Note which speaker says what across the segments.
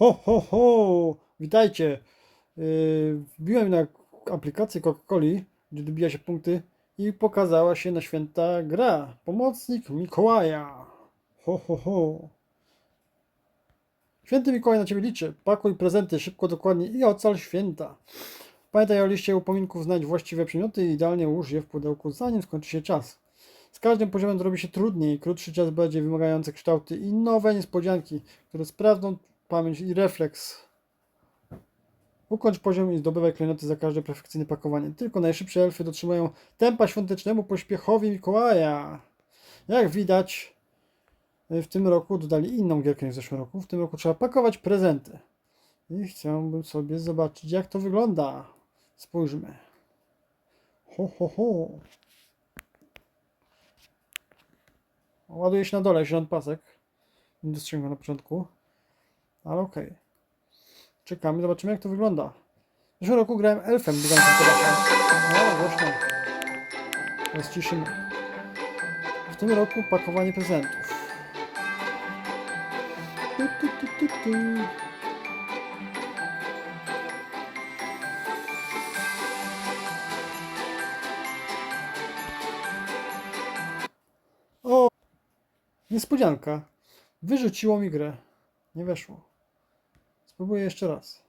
Speaker 1: Ho, ho, ho! Witajcie! Yy, Wbiłem na aplikację Coca-Coli, gdzie dobija się punkty i pokazała się na święta gra. Pomocnik Mikołaja. Ho, ho, ho. Święty Mikołaj na Ciebie liczy. Pakuj prezenty szybko, dokładnie i ocal święta. Pamiętaj o liście upominków, znajdź właściwe przedmioty i idealnie ułóż je w pudełku, zanim skończy się czas. Z każdym poziomem robi się trudniej, krótszy czas będzie wymagający kształty i nowe niespodzianki, które sprawdzą pamięć i refleks. Ukończ poziom i zdobywaj klejnoty za każde perfekcyjne pakowanie. Tylko najszybsze elfy dotrzymają tempa świątecznemu pośpiechowi Mikołaja. Jak widać, w tym roku dodali inną gierkę niż w zeszłym roku. W tym roku trzeba pakować prezenty. I chciałbym sobie zobaczyć, jak to wygląda. Spójrzmy. Ho, ho, ho. Ładuje się na dole, zielony pasek. Nie dostrzegłem na początku. Ale okej. Czekamy, zobaczymy jak to wygląda. W zeszłym roku grałem elfem, biegającym po dachu. No, głośno. Teraz ciszymy. W tym roku pakowanie prezentów. Tu, tu, tu, tu, tu. O! Niespodzianka. Wyrzuciło mi grę. Nie weszło. Spróbuję jeszcze raz.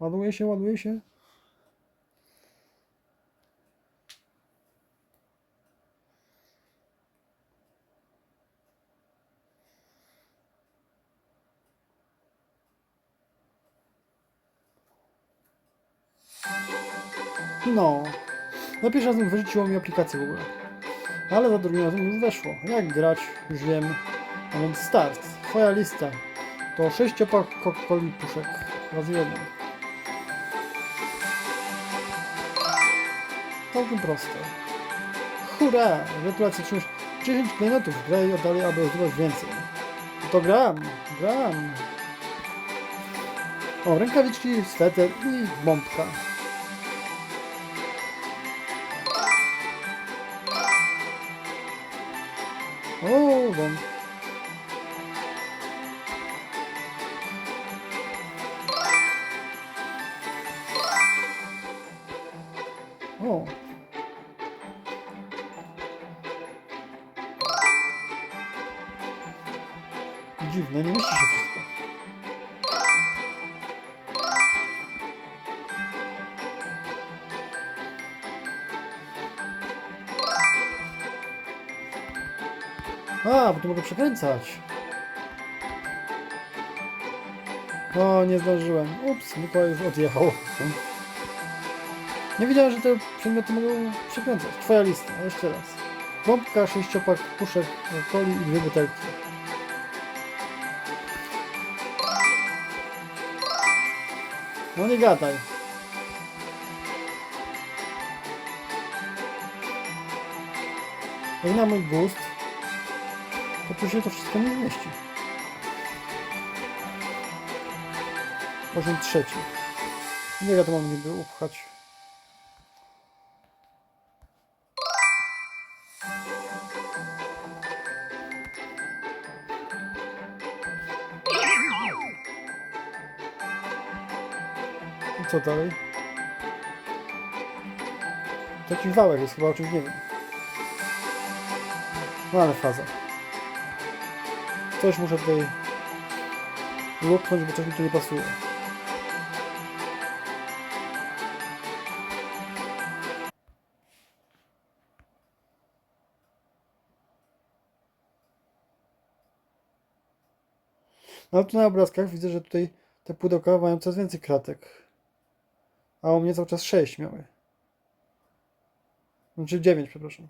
Speaker 1: Ładuje się, ładuje się. No. Za pierwszy razem wyrzuciło mi aplikację w ogóle. Ale za drugim razem już weszło. Jak grać, już wiem. A więc start. Twoja lista. To sześciopak Coca-Coli puszek. Razy jeden. Całkiem proste. Hurra! Gratulacje, otrzymasz 10 klejnotów. Graj dalej, aby zdobyć więcej. To gram, gram. O, rękawiczki, sweter i bombka. O, wam. O. Dziwne, nie A, bo tu mogę przekręcać. O, nie zdążyłem. Ups, Mikołaj już odjechał. Nie wiedziałem, że te przedmioty mogą przekręcać. Twoja lista, jeszcze raz. Bombka, sześciopak, puszek, coli i dwie butelki. No nie gadaj. Jak na mój gust, to tu się to wszystko nie mieści. Poziom trzeci. Nie wiadomo, niby upchać. I co dalej? To jakiś wałek jest chyba o czymś nie wiem. No ale faza. Coś muszę tutaj luknąć, bo coś mi tu nie pasuje. No tu na obrazkach widzę, że tutaj te pudełka mają coraz więcej kratek. A u mnie cały czas 6 miały. Znaczy 9, przepraszam.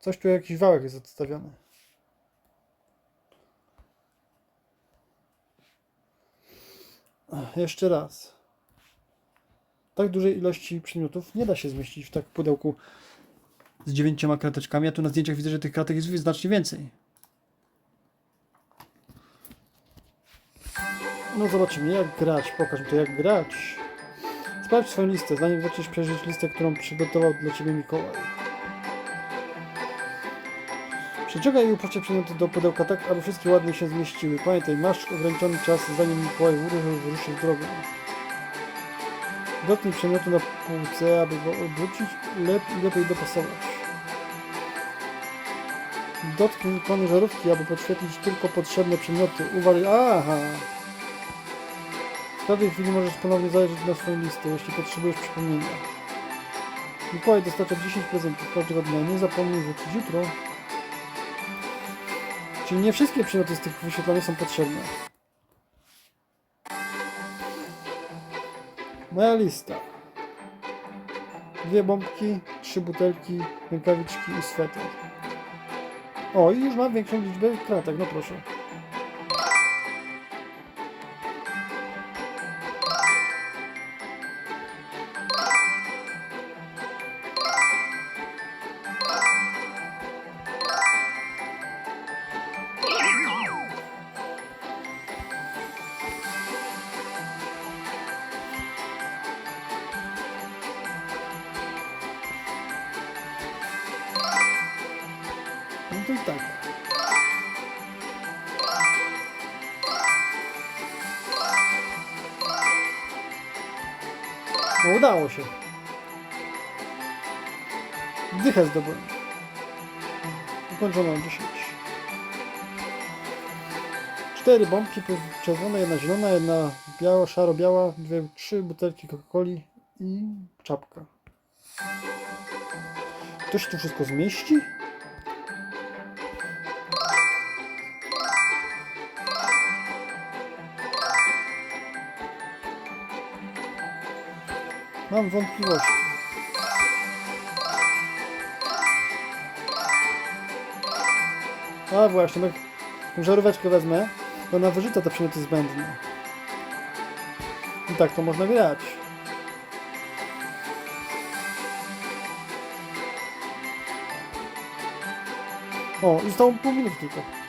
Speaker 1: Coś tu jakiś wałek jest odstawiony. Jeszcze raz. Tak dużej ilości przedmiotów nie da się zmieścić w tak pudełku z dziewięcioma krateczkami, a tu na zdjęciach widzę, że tych kratek jest znacznie więcej. No zobaczymy, jak grać. Pokaż mi to, jak grać. Sprawdź swoją listę, zanim zaczniesz przeżyć listę, którą przygotował dla Ciebie Mikołaj. Przeciągaj i uproszczaj przedmioty do pudełka tak, aby wszystkie ładnie się zmieściły. Pamiętaj, masz ograniczony czas, zanim Mikołaj wyruszy, w drogę. Dotknij przedmiotu na półce, aby go odwrócić i lepiej dopasować. Dotknij ikony żarówki, aby podświetlić tylko potrzebne przedmioty. Uważaj, aha! W każdej chwili możesz ponownie zajrzeć na swoją listę, jeśli potrzebujesz przypomnienia. Mikołaj dostarcza 10 prezentów każdego dnia. Nie zapomnij wrócić jutro. Czyli nie wszystkie przedmioty z tych wyświetlonych są potrzebne. Moja lista. Dwie bombki, trzy butelki, rękawiczki i sweter. O, i już mam większą liczbę kratek, no proszę. No udało się. Dychę zdobyłem. Ukończono 10. Cztery bombki, plus czerwona, jedna zielona, jedna biała, szaro-biała, dwie, trzy butelki Coca-Coli i czapka. To się tu wszystko zmieści? Mam wątpliwości. A właśnie, jak tą żaróweczkę wezmę, to ona wyrzuca te przedmioty zbędne. I tak to można grać. O, i zostało pół minuty tylko.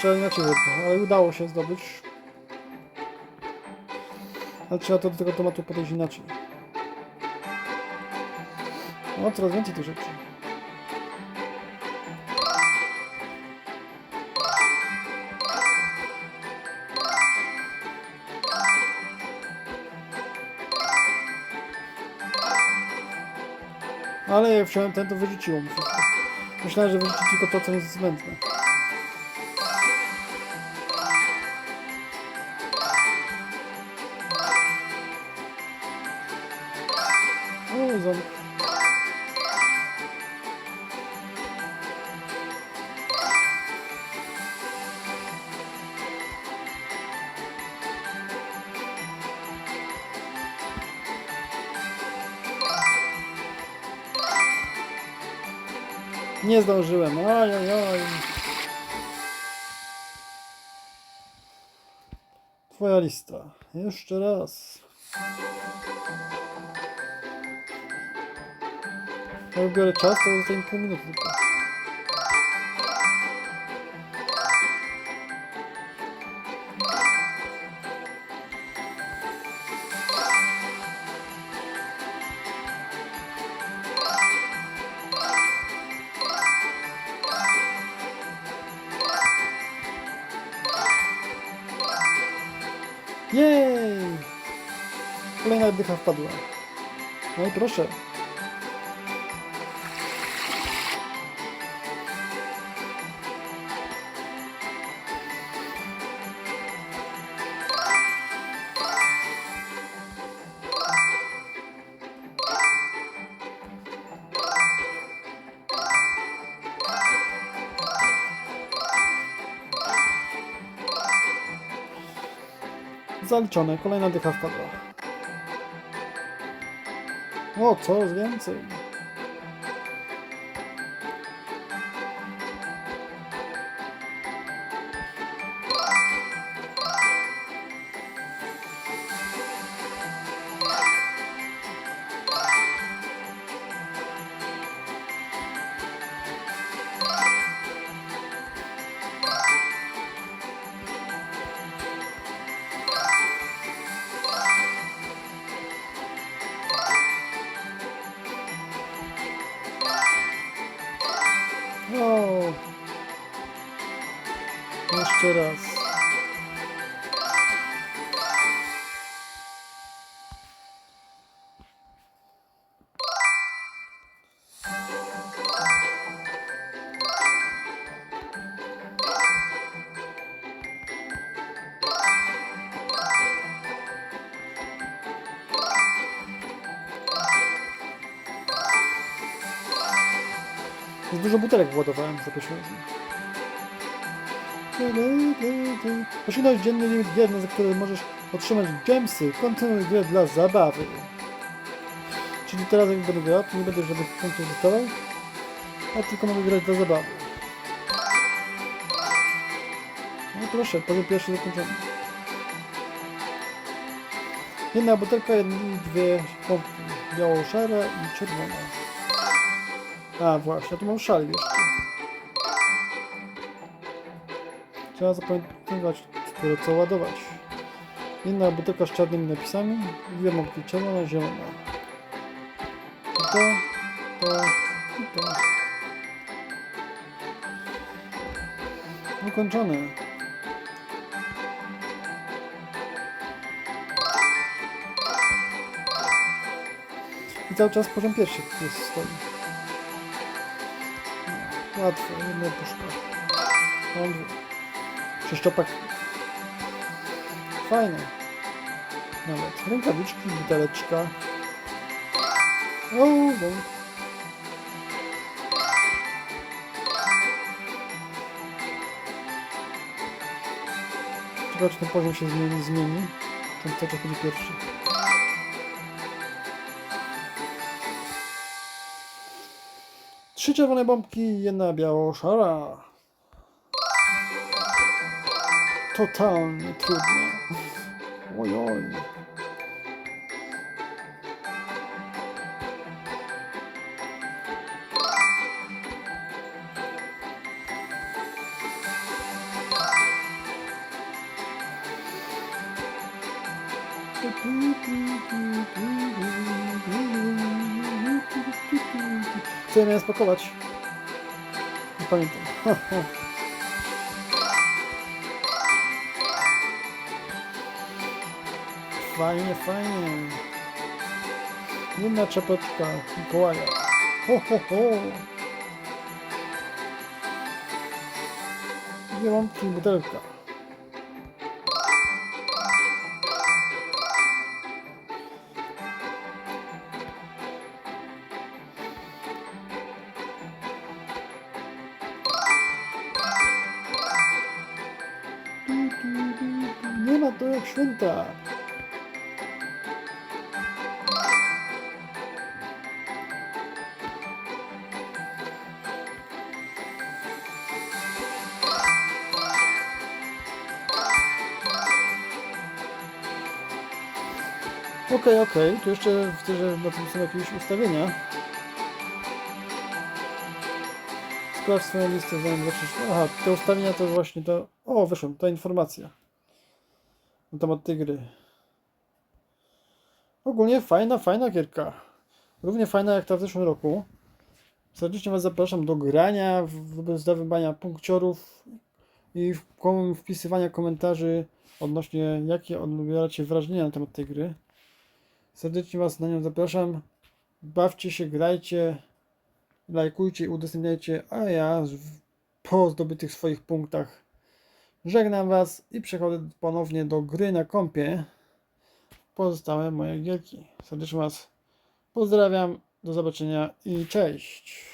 Speaker 1: Znaczy inaczej ale udało się zdobyć. Ale trzeba to do tego tematu podejść inaczej. No, coraz więcej tych rzeczy. Ale jak wziąłem ten, to wyrzuciło mi wszystko. Myślałem, że wyrzuci tylko to, co jest zbędne. Nie zdążyłem. Oj, oj, oj. Twoja lista. Jeszcze raz. Jak biorę czas, to zostaje pół minuty dycha wpadła. No i proszę. Zaliczone, kolejna dycha wpadła. O, coraz więcej. Jeszcze raz. Za dużo butelek władowałem za pierwszym razem. Osiągnąć dzienny limit gier, za które możesz otrzymać gemsy. Kontynuuj grę dla zabawy. Czyli teraz jak będę grał, to nie będę żadnych punktów dostawał, a tylko mogę grać dla zabawy. No proszę, poziom pierwszy zakończony. Jedna butelka, jedno, dwie pompki. Biało-szara i czerwona. A właśnie, tu mam szal jeszcze. Trzeba zapamiętywać, które co ładować. Jedna butelka z czarnymi napisami, dwie mąki czerwona, zielona. I to, to i to. Ukończone. I cały czas poziom pierwszy jest stoi. Łatwo, jedna puszka. Mam dwie. Przeszczopak. Fajne. Nawet rękawiczki, buteleczka. O, bąk. Ciekawe, czy ten poziom się zmieni, zmieni. Ten czas będzie pierwszy. Trzy czerwone bombki, jedna biało-szara. total, ni trodde jag. Oj, oj. Chcę mięs pakować. Nie pamiętam. Fajnie, fajnie. Jedna czapeczka Mikołaja. Ho, ho, ho. Lampki i butelka. Nie ma to jak święta. Okej, okej, tu jeszcze widzę, że na tym są jakieś ustawienia. Sprawdź swoją listę zanim zaczniesz. Aha, te ustawienia to właśnie to... O, wyszło, ta informacja. Na temat tej gry. Ogólnie fajna, fajna gierka. Równie fajna jak ta w zeszłym roku. Serdecznie Was zapraszam do grania, w- do zdobywania punkciorów i wpisywania komentarzy odnośnie jakie odbieracie wrażenia na temat tej gry. Serdecznie Was na nią zapraszam. Bawcie się, grajcie, lajkujcie i udostępniajcie, a ja po zdobytych swoich punktach żegnam Was i przechodzę ponownie do gry na kompie. Pozostałe moje gierki. Serdecznie Was pozdrawiam, do zobaczenia i cześć.